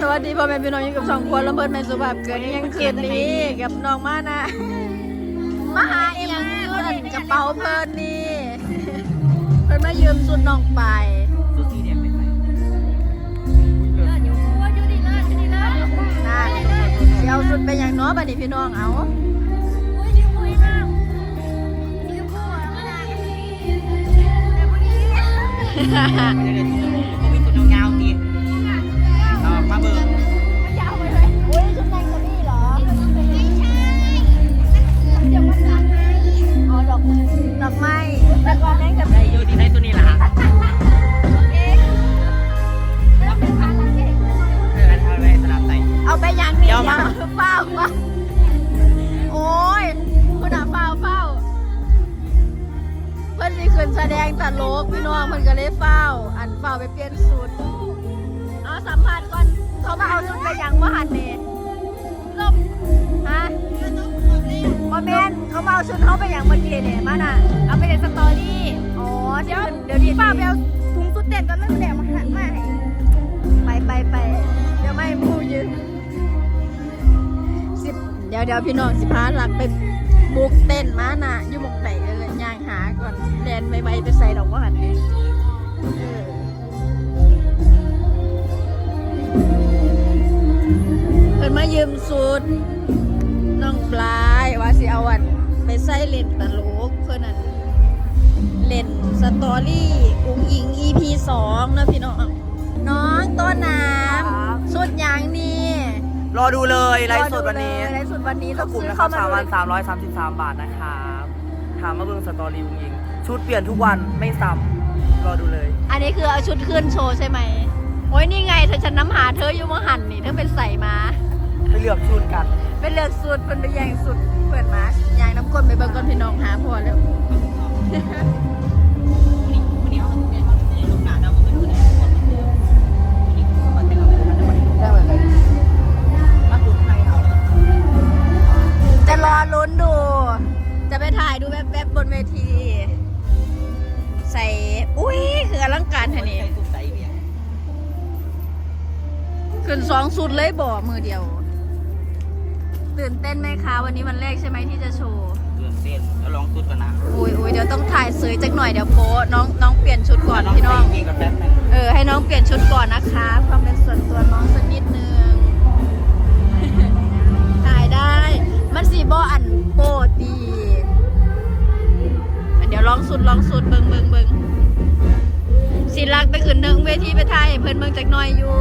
สวัสดีพ่อแม่พี่น้องอยู่กับสองคนแล้วเพิ่นแม่สุภาพเกิดยังคืนนี้กับน้องมานะมาหาเอ็มเพิ่นกระเป๋าเพิ่นนี่เพิ่นมายืมสุดน้องไปสุดสีแดงไปใส่น่าเดี๋ยวสุดไปอย่างน้อบัดนี้พี่น้องเอาไม่ได้เลยก็มีสุดยา กพี่น้องมันก็เลยเฝ้า อันเฝ้าไปเปลี่ยนสูตรเอาสัมภาษณ์ก่อนเขามาเอาชุดไปยังว่าหันเน่ลบฮะบอแมนเขามาเอาชุดเขาไปอย่างเมื่อกี้เนี่ยมาน่ะเอาไปในสตอรี่อ๋อเดี๋ยวเดี๋ยวดีป้าไปเอาถุงสุดเด็ดก่อนแล้วเดี๋ยวมาหันมาให้ไปไปไปเดี๋ยวไม่พูดยืนสิบเดี๋ยวเดี๋ยวพี่น้องสิพาหลักไปบุกเต้นมาน่ะอยู่หมกไหนเลยย่างหา ก่อนแดนไปไปไปใส่ดอกว่าหันนี่เออเพิ่นมายืมสูตรน้องปลายว่าสิเอาวันไปใส่เล่นตลกเพื่อนนั่นเล่นสตอรี่อุ้งอิง EP สองนะพี่น้อง น้องต้นน้ำสุดยางนี่รอดูเลยไลฟ์สดวันนี้รอเลยไลฟ์สดวันนี้ถ้าต้องกลุ่มซื้อนะคเข้ารับมาสามวันเลย333บาทนะครับ ถามมาเบิ่งสตอรี่วุ้งยิง ชุดเปลี่ยนทุกวันไม่ซ้ำรอดูเลย อันนี้คือเอาชุดขึ้นโชว์ใช่ไหม โอ้ยนี่ไงเธอฉันน้ำหาเธออยู่มังหันนี่เธอเป็นใส่มา ไปเลือกชุดกัน เป็นเลือกสุดเป็นไปแย่งสุดเปิดมายางน้ำก้นไปเบิ่งก้นพี่น้องหาพอแล้วจะรอลุ้นดูจะไป ถ่ายดูแบบแบบๆบนเวที ใส่ อุ้ยคืออลังการแท่นี้ขึ้นสองสุดเลยบ่มือเดียว ตื่นเต้นไหมคะวันนี้วันแรกใช่ไหมที่จะโชว์ตื่นเต้นแล้วลองชุดกันนะอุ้ยอุ้ยเดี๋ยวต้องถ่ายเสยจักหน่อยเดี๋ยวโป๊ะน้องน้องเปลี่ยนชุดก่อนพี่น้อง ใส่กางเกกับแป๊บนึงเออให้น้องเปลี่ยนชุดก่อนนะคะ ความเป็นส่วนตัวน้องสักนิดนึง ถ่ายได้ มันสีบออันโปรดีอันเดี๋ยว ลองสุดลองสุดเบิงเบิงเบิงสิลักไปขึ้นหนึ่งเวทีไปถ่ายให้เพิ่นเบิงจักหน่อยอยู่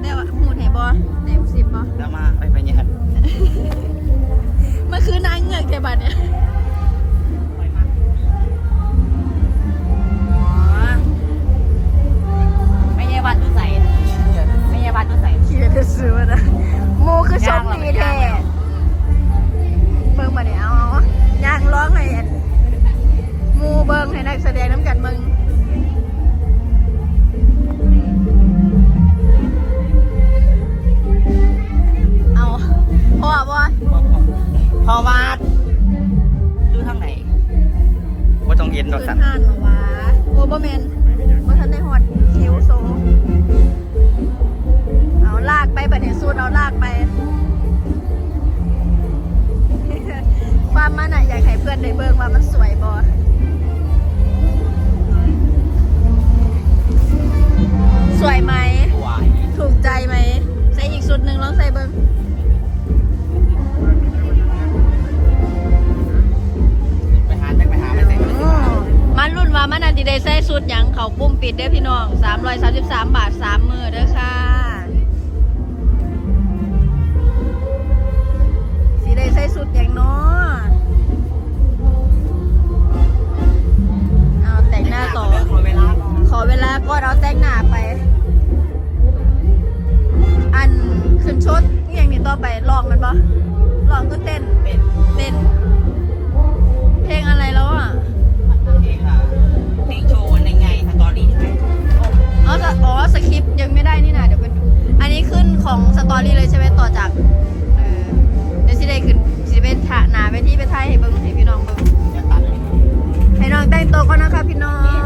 แต่ว่าหูเห็นบอไหนสิบอแล้วมาไปไปยันเมื่อคืนนางเงือกแค่บัดเนี่ย ว่าต้องเนดอนสันนห้านเหรอวะโอ้บ่แมนบ่ทันได้ฮอดคิวโซ เอาลากไปบัดนี้สูดเอาลากไป ความมันอะอยากให้เพื่อนได้เบิ่งว่ามันสวยบ่ ได้ใส่สุดหยังเขาปุ้มปิดเด้อพี่น้อง 333 บาท 3 มือเด้อค่ะสีได้ใส่สุดอย่างเนาะ พี่ไปไทยให้เบิ้งให้พี่น้องเบิ้งให้น้องแต่งตัวก่อนนะคะพี่น้อง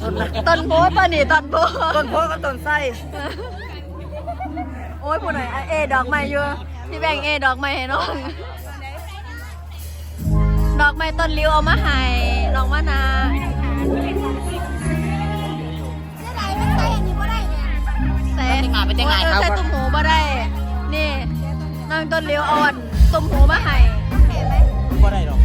ต้นโพป่ะนี่ต้นโพต้นโพกับต้นไส้โอ้ยผู้หน่อยเอดอกไม้เยอะพี่แบงเอดอกไม้ให้น้องดอกไม้ต้นริ้วเอามาให้ลองมานาใส่ไปจัหับใส่ตุ้มหูบ่ได้ นี่น้องต้นริ้วอ่อนตุ้มหูมาให้บ่ได้หรอ